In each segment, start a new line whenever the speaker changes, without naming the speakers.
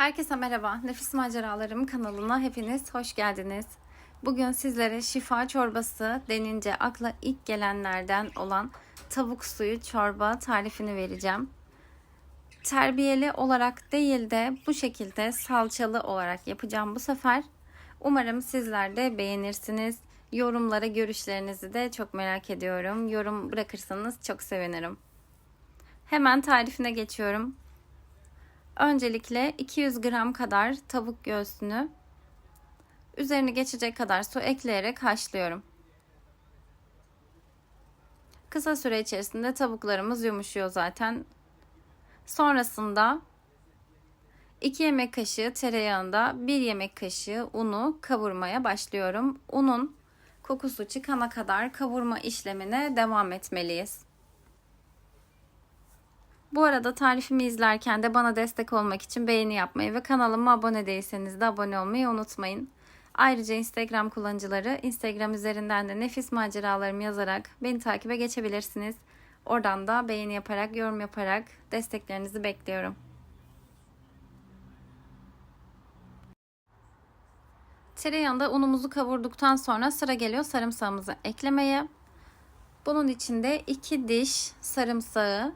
Herkese merhaba. Nefis Maceralarım kanalına hepiniz hoş geldiniz. Bugün sizlere şifa çorbası denince akla ilk gelenlerden olan tavuk suyu çorba tarifini vereceğim. Terbiyeli olarak değil de bu şekilde salçalı olarak yapacağım bu sefer. Umarım sizler de beğenirsiniz. Yorumlara görüşlerinizi de çok merak ediyorum. Yorum bırakırsanız çok sevinirim. Hemen tarifine geçiyorum. Öncelikle 200 gram kadar tavuk göğsünü üzerini geçecek kadar su ekleyerek haşlıyorum. Kısa süre içerisinde tavuklarımız yumuşuyor zaten. Sonrasında 2 yemek kaşığı tereyağında 1 yemek kaşığı unu kavurmaya başlıyorum. Unun kokusu çıkana kadar kavurma işlemine devam etmeliyiz. Bu arada tarifimi izlerken de bana destek olmak için beğeni yapmayı ve kanalıma abone değilseniz de abone olmayı unutmayın. Ayrıca Instagram kullanıcıları Instagram üzerinden de nefis maceralarımı yazarak beni takibe geçebilirsiniz. Oradan da beğeni yaparak, yorum yaparak desteklerinizi bekliyorum. Tereyağında unumuzu kavurduktan sonra sıra geliyor sarımsağımızı eklemeye. Bunun için de 2 diş sarımsağı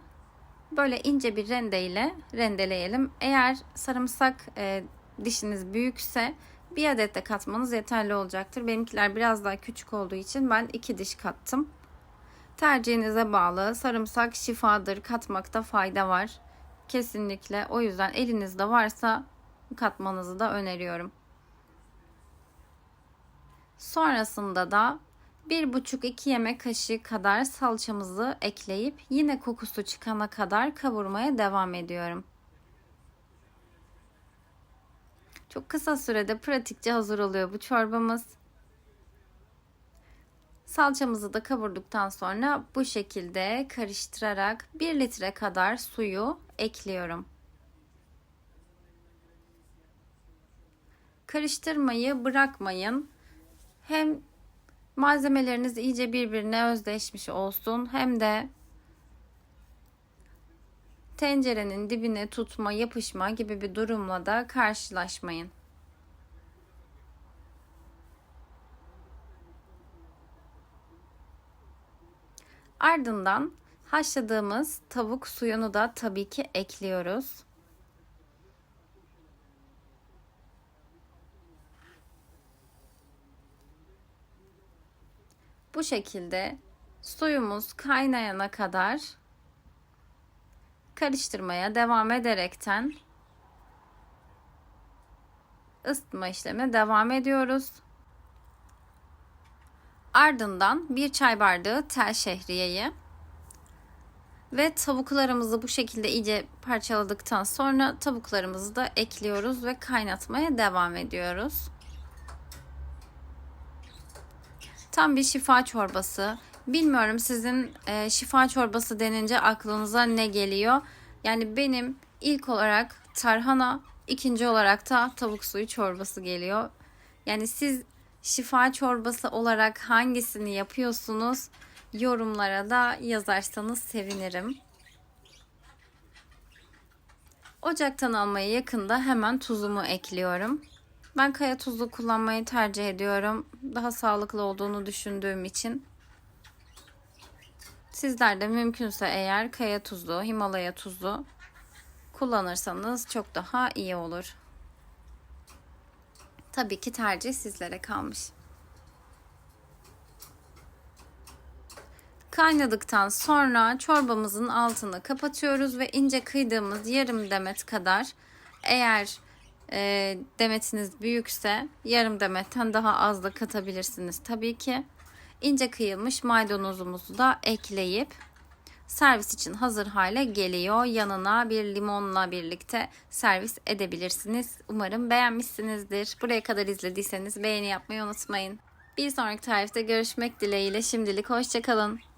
böyle ince bir rendeyle rendeleyelim. Eğer sarımsak e, dişiniz büyükse bir adet de katmanız yeterli olacaktır. Benimkiler biraz daha küçük olduğu için ben iki diş kattım. Tercihinize bağlı. Sarımsak şifadır. Katmakta fayda var. Kesinlikle. O yüzden elinizde varsa katmanızı da öneriyorum. Sonrasında da 1,5-2 yemek kaşığı kadar salçamızı ekleyip yine kokusu çıkana kadar kavurmaya devam ediyorum. Çok kısa sürede pratikçe hazır oluyor bu çorbamız. Salçamızı da kavurduktan sonra bu şekilde karıştırarak 1 litre kadar suyu ekliyorum. Karıştırmayı bırakmayın. Hem malzemeleriniz iyice birbirine özdeşmiş olsun hem de tencerenin dibine tutma, yapışma gibi bir durumla da karşılaşmayın. Ardından haşladığımız tavuk suyunu da tabii ki ekliyoruz. Bu şekilde suyumuz kaynayana kadar karıştırmaya devam ederekten ısıtma işlemine devam ediyoruz. Ardından bir çay bardağı tel şehriyeyi ve tavuklarımızı bu şekilde iyice parçaladıktan sonra tavuklarımızı da ekliyoruz ve kaynatmaya devam ediyoruz. Tam bir şifa çorbası. Bilmiyorum sizin e, şifa çorbası denince aklınıza ne geliyor? Yani benim ilk olarak tarhana, ikinci olarak da tavuk suyu çorbası geliyor. Yani siz şifa çorbası olarak hangisini yapıyorsunuz? Yorumlara da yazarsanız sevinirim. Ocaktan almaya yakında hemen tuzumu ekliyorum. Ben kaya tuzu kullanmayı tercih ediyorum. Daha sağlıklı olduğunu düşündüğüm için. Sizler de mümkünse eğer kaya tuzu, Himalaya tuzu kullanırsanız çok daha iyi olur. Tabii ki tercih sizlere kalmış. Kaynadıktan sonra çorbamızın altını kapatıyoruz ve ince kıydığımız yarım demet kadar eğer e, demetiniz büyükse yarım demetten daha az da katabilirsiniz tabii ki. İnce kıyılmış maydanozumuzu da ekleyip servis için hazır hale geliyor. Yanına bir limonla birlikte servis edebilirsiniz. Umarım beğenmişsinizdir. Buraya kadar izlediyseniz beğeni yapmayı unutmayın. Bir sonraki tarifte görüşmek dileğiyle şimdilik hoşçakalın.